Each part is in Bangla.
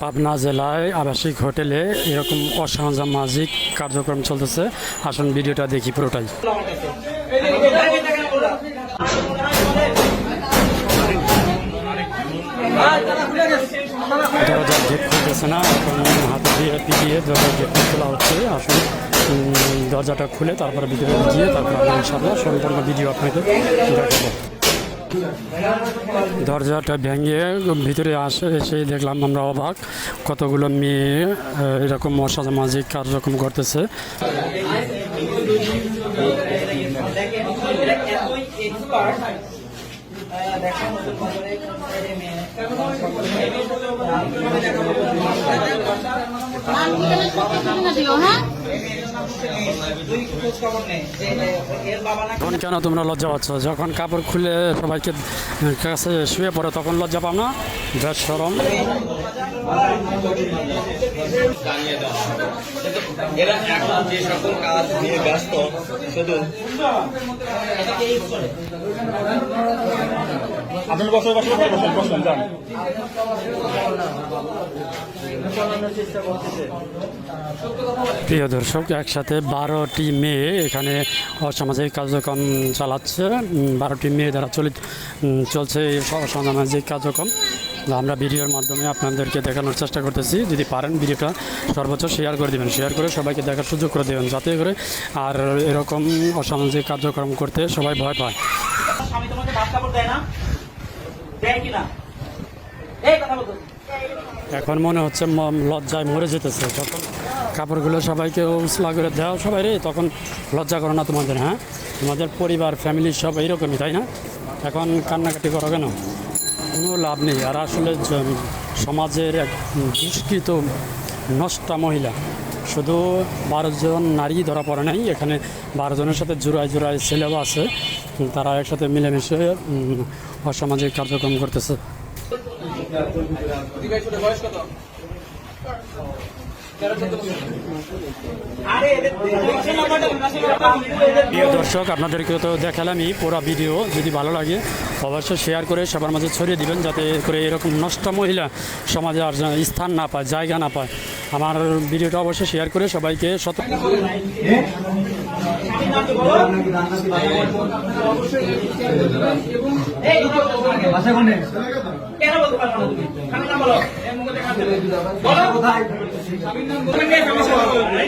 পাবনা জেলায় আবাসিক হোটেলে এরকম অসামাজিক কার্যক্রম চলতেছে। আসুন ভিডিওটা দেখি পুরোটাই। দরজার গেট খুলতেছে না, এখন হাতে দিয়ে পিটিয়ে দরজার গেট খোলা হচ্ছে। আসুন দরজাটা খুলে তারপরে ভিতরে গিয়ে তারপর আমরা ইনশাল্লাহ সম্পূর্ণ ভিডিও আপনাকে দেখাবো। দরজাটা ভেঙে ভিতরে আসে, এসে দেখলাম আমরা অবাক। কতগুলো মেয়ে এরকম অসামাজিক কার্যক্রম করতেছে। হ্যাঁ? তখন কেন তোমরা লজ্জা পাচ্ছ? যখন কাপড় খুলে সবাইকে কাছে শুয়ে পড়ে তখন লজ্জা পাও না? বেশ সরম। এরা এখন যে সকল কাজ নিয়ে ব্যস্ত শুধু আপনার বছর বছর বছর বসলেন যান। প্রিয় দর্শক একসাথে বারোটি মেয়ে এখানে অসামাজিক কার্যক্রম চালাচ্ছে। বারোটি মেয়ে দ্বারা চলিত চলছে এই অসামাজিক কার্যক্রম। আমরা ভিডিওর মাধ্যমে আপনাদেরকে দেখানোর চেষ্টা করতেছি। যদি পারেন ভিডিওটা সর্বোচ্চ শেয়ার করে দেবেন। শেয়ার করে সবাইকে দেখার সুযোগ করে দেবেন, যাতে করে আর এরকম অসামাজিক কার্যক্রম করতে সবাই ভয় পায়। এই কথা এখন মনে হচ্ছে লজ্জায় মরে যেতেছে। যখন কাপড়গুলো সবাইকে উসলা করে দেওয়া সবাই রে, তখন লজ্জা করো না তোমাদের হ্যাঁ? তোমাদের পরিবার ফ্যামিলি সব এইরকমই, তাই না? এখন কান্নাকাটি করো কেন? কোনো লাভ নেই। আর আসলে সমাজের এক দুষ্কৃত, নষ্টা মহিলা, শুধু বারো জন নারী ধরা পড়ে নাই। এখানে বারো জনের সাথে জোড়ায় জোড়ায় ছেলেও আছে। তারা একসাথে মিলেমিশে অসামাজিক কার্যক্রম করতেছে। প্রিয় দর্শক আপনাদেরকে তো দেখালামই পুরো ভিডিও যদি ভালো লাগে অবশ্যই শেয়ার করে সবার মাঝে ছড়িয়ে দিবেন যাতে করে এরকম নষ্ট মহিলা সমাজে আর স্থান না পায় জায়গা না পায়। আমার ভিডিওটা অবশ্যই শেয়ার করে সবাইকে সত এই কেন বলতে পারব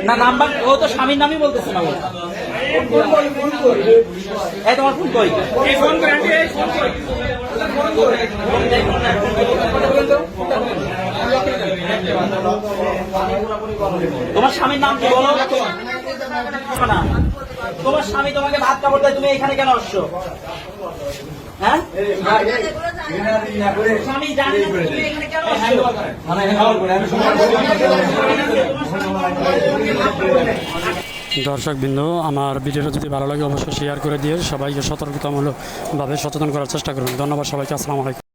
না? নাম্বার ও তো স্বামীর নামই বলতেছে না এই তোমার ফোন কই? ফোন করে ফোন তোমার স্বামীর নাম কি বলো? তোমার স্বামী তোমাকে ভাত কাপড় দেয় তুমি এখানে কেন আসছো? হ্যাঁ? স্বামী জানে তুমি এখানে কেন আসছো? দর্শক বিন্দু আমার ভিডিওটা যদি ভালো লাগে অবশ্যই শেয়ার করে দিয়ে সবাইকে সতর্কতামূলকভাবে সচেতন করার চেষ্টা করুন ধন্যবাদ সবাইকে আসসালামু আলাইকুম।